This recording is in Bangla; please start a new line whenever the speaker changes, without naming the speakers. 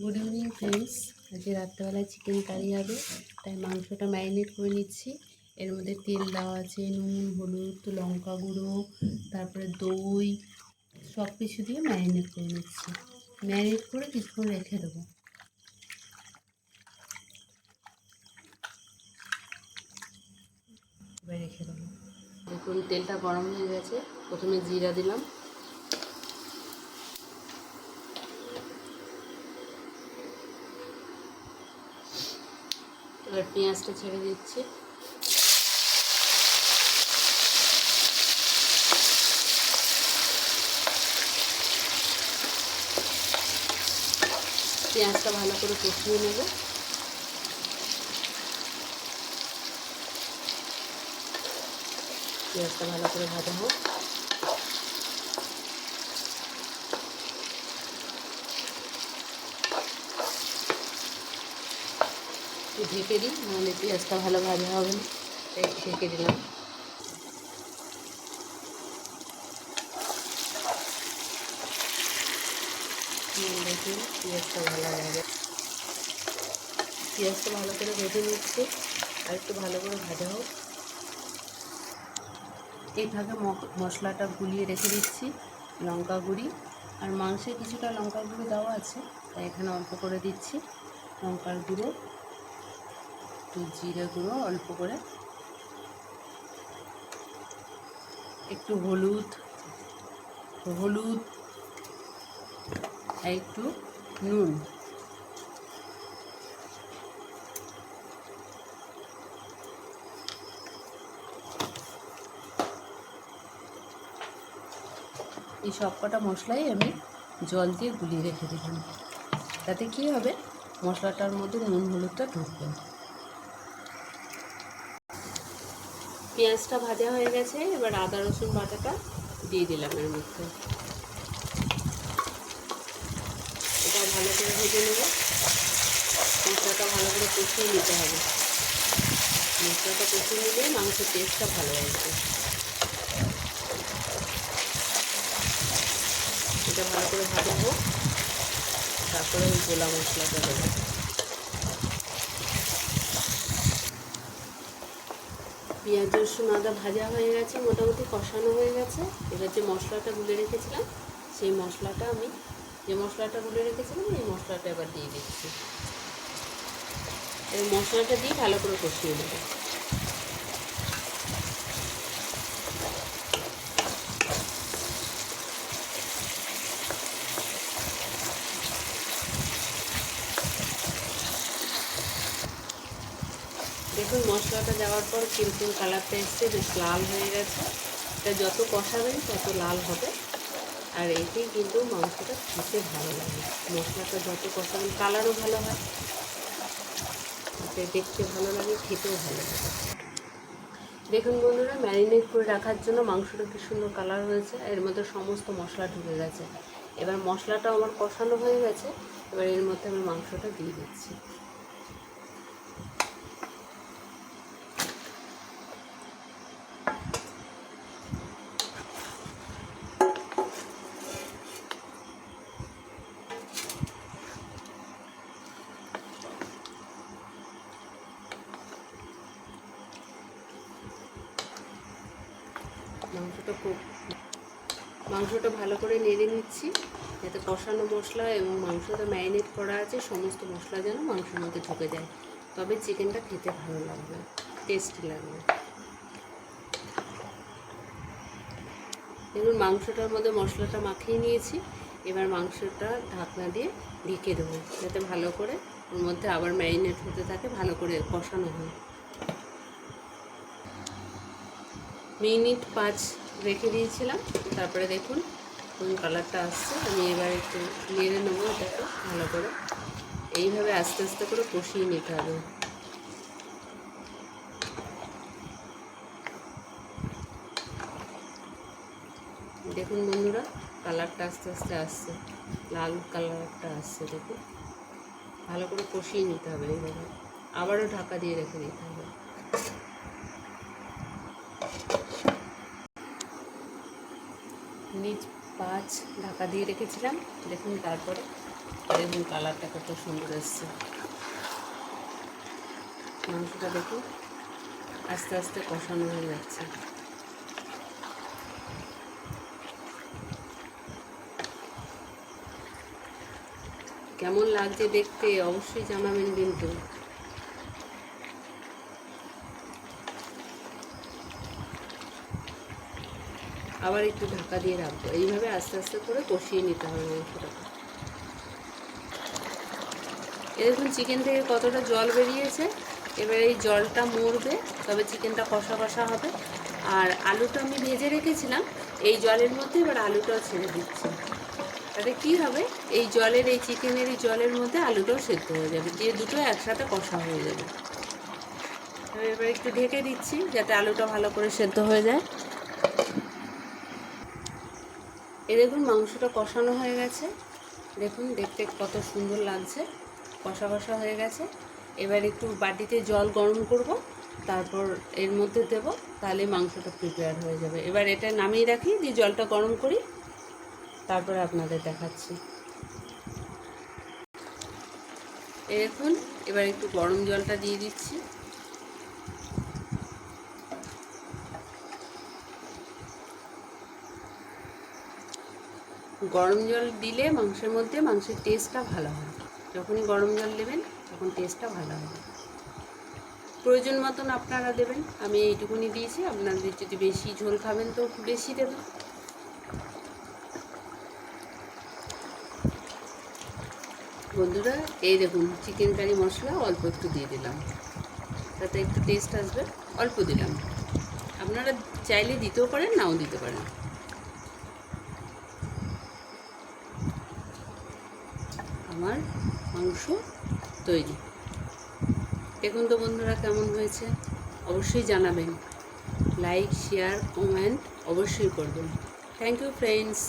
গুড ইভিনিং ফ্রেন্ডস আজকে রাত্রেবেলায় চিকেন কারি হবে। তাই মাংসটা ম্যারিনেট করে নিচ্ছি। এর মধ্যে তেল দেওয়া আছে, নুন, হলুদ, লঙ্কা গুঁড়ো, তারপরে দই সব কিছু দিয়ে ম্যারিনেট করে নিচ্ছি। ম্যারিনেট করে কিছুক্ষণ রেখে দেবো। রেখে দেবো। দেখুন, তেলটা গরম হয়ে গেছে। প্রথমে জিরা দিলাম। এবার পেঁয়াজটা ছেড়ে দিচ্ছি। পেঁয়াজটা ভালো করে কষিয়ে নেব। পেঁয়াজটা ভালো করে ভাজা হোক। একটু ঢেকে দিই, নাহলে পেঁয়াজটা ভালো ভাজা হবে না। তাই ঢেকে দিলাম। দেখুন পেঁয়াজটা ভালো ভাজা পেঁয়াজটা ভালো করে ভেজে নিচ্ছি, আর একটু ভালো করে ভাজা হোক। এইভাবে মশলাটা গুলিয়ে রেখে দিচ্ছি, লঙ্কা গুঁড়ি। আর মাংসে কিছুটা লঙ্কা গুঁড়ো দেওয়া আছে, তাই এখানে অল্প করে দিচ্ছি লঙ্কার গুঁড়ো। একটু জিরে গুঁড়ো অল্প করে। একটু হলুদ হলুদ, আর একটু নুন। এই সব কটা মশলাই আমি জল দিয়ে গুলিয়ে রেখে দিলাম। তাতে কী হবে? মশলাটার মধ্যে নুন, হলুদটা ঢুকবে। পেঁয়াজটা ভাজা হয়ে গেছে, এবার আদা, রসুন বাটাটা দিয়ে দিলাম এর মধ্যে। এটা ভালো করে ভেজে নেব। মশলাটা ভালো করে কষিয়ে নিতে হবে। মশলাটা কষিয়ে নিলে মাংসের টেস্টটা ভালো আসবে। এটা ভালো করে ভাজা হোক। তারপরে ওই গোলা মশলাটা দেবো। পেঁয়াজ, রসুন, আদা ভাজা হয়ে গেছে, মোটামুটি কষানো হয়ে গেছে। এবার যে মশলাটা গুলে রেখেছিলাম, সেই মশলাটা আমি, যে মশলাটা গুলে রেখেছিলাম, এই মশলাটা এবার দিয়ে দিচ্ছি। এই মশলাটা দিয়ে ভালো করে কষিয়ে নেব। দেখুন মশলাটা দেওয়ার পর কীরকম কালারটা এসছে, বেশ লাল হয়ে গেছে। এটা যত কষাবেন তত লাল হবে। আর এতেই কিন্তু মাংসটা খেতে ভালো লাগে। মশলাটা যত কষাবেন কালারও ভালো হয়। দেখতে ভালো লাগে, খেতেও ভালো লাগে। দেখুন বন্ধুরা, ম্যারিনেট করে রাখার জন্য মাংসটা কি সুন্দর কালার হয়েছে। এর মধ্যে সমস্ত মশলা ঢুকে গেছে। এবার মশলাটা আমার কষানো হয়ে গেছে। এবার এর মধ্যে আমি মাংসটা দিয়ে দিচ্ছি। মাংসটা খুব মাংসটা ভালো করে নেড়ে নিচ্ছি। যাতে কষানো মশলা এবং মাংসটা ম্যারিনেট করা আছে, সমস্ত মশলা যেন মাংসের মধ্যে ঢুকে যায়। তবে চিকেনটা খেতে ভালো লাগবে, টেস্টি লাগবে। দেখুন, মাংসটার মধ্যে মশলাটা মাখিয়ে নিয়েছি। এবার মাংসটা ঢাকনা দিয়ে ঢেকে দেবো, যাতে ভালো করে ওর মধ্যে আবার ম্যারিনেট হতে থাকে, ভালো করে কষানো হয়। মিনিট পাঁচ রেখে দিয়েছিলাম। তারপরে দেখুন কোন কালারটা আসছে। আমি এবার একটু নেড়ে নেব এটাকে ভালো করে। এইভাবে আস্তে আস্তে করে কষিয়ে নিতে হবে। দেখুন বন্ধুরা, কালারটা আস্তে আস্তে আসছে। লাল কালারটা আসছে, দেখুন। ভালো করে কষিয়ে নিতে হবে এইভাবে। আবারও ঢাকা দিয়ে রেখে দিতে হবে। মিনিট পাঁচ ঢাকা দিয়ে রেখেছিলাম। দেখুন তারপরে, দেখুন কালারটা কত সুন্দর এসছে। মাংসটা দেখুন, আস্তে আস্তে কষানো হয়ে যাচ্ছে। কেমন লাগছে দেখতে অবশ্যই জানাবেন কিন্তু। আবার একটু ঢাকা দিয়ে রাখব। এইভাবে আস্তে আস্তে করে কষিয়ে নিতে হবে মাংসটাকে। দেখুন চিকেন থেকে কতটা জল বেরিয়েছে। এবার এই জলটা মরবে, তবে চিকেনটা কষা কষা হবে। আর আলুটা আমি ভেজে রেখেছিলাম, এই জলের মধ্যে এবার আলুটাও ছেড়ে দিচ্ছি। তাতে কী হবে? এই জলের, এই চিকেনের এই জলের মধ্যে আলুটাও সেদ্ধ হয়ে যাবে দিয়ে দুটো একসাথে কষা হয়ে যাবে। এবার একটু ঢেকে দিচ্ছি, যাতে আলুটা ভালো করে সেদ্ধ হয়ে যায়। এ দেখুন মাংসটা কষানো হয়ে গেছে। দেখুন দেখতে কত সুন্দর লাগছে। কষা কষা হয়ে গেছে। এবার একটু বাটিতে জল গরম করব, তারপর এর মধ্যে দেব, তাহলে মাংসটা প্রিপেয়ার হয়ে যাবে। এবার এটা নামিয়ে রাখি, দিয়ে জলটা গরম করি, তারপরে আপনাদের দেখাচ্ছি। এ দেখুন, এবার একটু গরম জলটা দিয়ে দিচ্ছি। গরম জল দিলে মাংসের মধ্যে মাংসের টেস্টটা ভালো হয়। যখনই গরম জল দেবেন, তখন টেস্টটা ভালো হবে। প্রয়োজন মতন আপনারা দেবেন, আমি এইটুকুনি দিয়েছি। আপনাদের যদি বেশি ঝোল খাবেন, তো বেশি দেবেন। বন্ধুরা, এই দেখুন চিকেন কারি মশলা অল্প একটু দিয়ে দিলাম। তাতে একটু টেস্ট আসবে, অল্প দিলাম। আপনারা চাইলে দিতেও পারেন, নাও দিতে পারেন। আমার মাংস তৈরি। দেখুন তো বন্ধুরা কেমন হয়েছে? অবশ্যই জানাবেন। লাইক, শেয়ার, কমেন্ট অবশ্যই করবেন। Thank you, friends.